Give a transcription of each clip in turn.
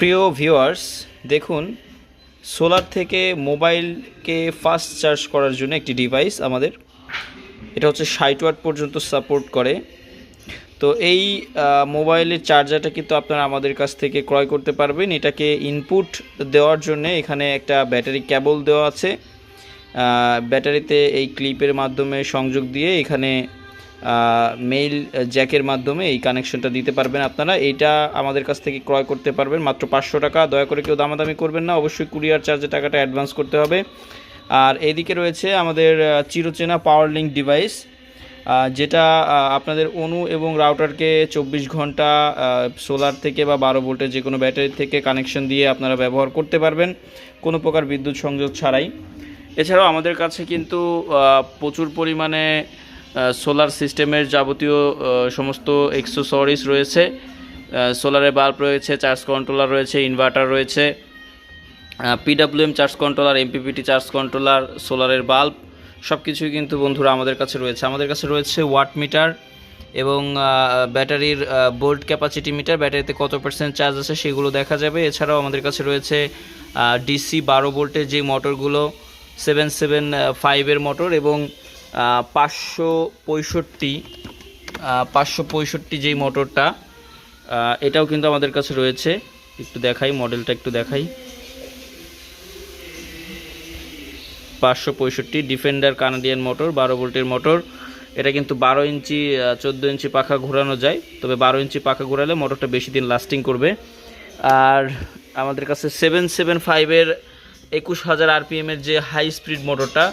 প্রিয় ভিউয়ার্স, দেখুন, সোলার থেকে মোবাইলকে ফাস্ট চার্জ করার জন্য একটি ডিভাইস আমাদের। এটা হচ্ছে ষাট ওয়াট পর্যন্ত সাপোর্ট করে। তো এই মোবাইলের চার্জারটা কিন্তু আপনারা আমাদের কাছ থেকে ক্রয় করতে পারবেন। এটাকে ইনপুট দেওয়ার জন্য এখানে একটা ব্যাটারি কেবল দেওয়া আছে। ব্যাটারিতে এই ক্লিপের মাধ্যমে সংযোগ দিয়ে এখানে মেইল জ্যাকের মাধ্যমে এই কানেকশনটা দিতে পারবেন আপনারা। এইটা আমাদের কাছ থেকে ক্রয় করতে পারবেন। মাত্র পাঁচশো টাকা। দয়া করে কেউ দামাদামি করবেন না। অবশ্যই কুরিয়ার চার্জে টাকাটা অ্যাডভান্স করতে হবে। আর এদিকে রয়েছে আমাদের চিরচেনা পাওয়ার লিঙ্ক ডিভাইস যেটা আপনাদের অনু এবং রাউটারকে চব্বিশ ঘণ্টা সোলার থেকে বা বারো ভোল্টের যে কোনো ব্যাটারি থেকে কানেকশন দিয়ে আপনারা ব্যবহার করতে পারবেন। কোনো প্রকার বিদ্যুৎ সংযোগ ছাড়াই। এছাড়াও আমাদের কাছে কিন্তু প্রচুর পরিমাণে সোলার সিস্টেমের যাবতীয় সমস্ত এক্সেসরিজ রয়েছে। সোলারের বাল্ব রয়েছে, চার্জ কন্ট্রোলার রয়েছে, ইনভার্টার রয়েছে। PWM charge controller MPPT charge controller, সোলারের bulb সব কিছুই কিন্তু বন্ধুরা আমাদের কাছে রয়েছে। আমাদের কাছে রয়েছে ওয়াট মিটার এবং ব্যাটারির বোল্ট ক্যাপাসিটি মিটার। ব্যাটারিতে কত পার্সেন্ট চার্জ আছে সেগুলো দেখা যাবে। এছাড়াও আমাদের কাছে রয়েছে ডিসি বারো ভোল্টের যে মোটরগুলো, সেভেন সেভেন ফাইভের মোটর এবং পাঁচশো পঁয়ষট্টি পাঁচশো পঁয়ষট্টি যেই মোটরটা এটাও কিন্তু আমাদের কাছে রয়েছে। একটু দেখাই, মডেলটা একটু দেখাই। পাঁচশো পঁয়ষট্টি ডিফেন্ডার কানাডিয়ান মোটর বারো ভোল্টের মোটর এটা কিন্তু বারো ইঞ্চি চোদ্দ ইঞ্চি পাখা ঘোরানো যায়। তবে বারো ইঞ্চি পাখা ঘোরালে মোটরটা বেশি দিন লাস্টিং করবে। আর আমাদের কাছে সেভেন সেভেন ফাইভের একুশ হাজার আরপিএমের যে হাই স্পিড মোটরটা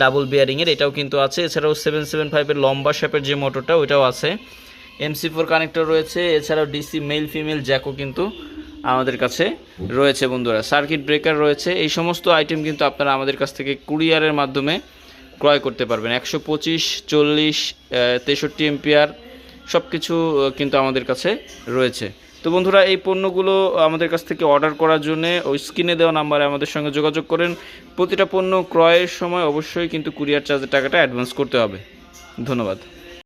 ডাবল বিয়ারিংয়ের, এটাও কিন্তু আছে। এছাড়াও সেভেন সেভেন ফাইভের লম্বা শেপের যে মোটরটা ওইটাও আছে। এমসি ফোর কানেক্টর রয়েছে, এছাড়াও ডিসি মেল ফিমেল জ্যাকও কিন্তু আমাদের কাছে রয়েছে বন্ধুরা। সার্কিট ব্রেকার রয়েছে, এই সমস্ত আইটেম কিন্তু আপনারা আমাদের কাছ থেকে কুরিয়ারের মাধ্যমে ক্রয় করতে পারবেন। একশো পঁচিশ, চল্লিশ তেষট্টি এমপিআর সব কিছু কিন্তু আমাদের কাছে রয়েছে। তো বন্ধুরা, এই পণ্যগুলো আমাদের কাছ থেকে অর্ডার করার জন্যে ওই স্ক্রিনে দেওয়া নাম্বারে আমাদের সঙ্গে যোগাযোগ করেন। প্রতিটা পণ্য ক্রয়ের সময় অবশ্যই কিন্তু কুরিয়ার চার্জের টাকাটা অ্যাডভান্স করতে হবে। ধন্যবাদ।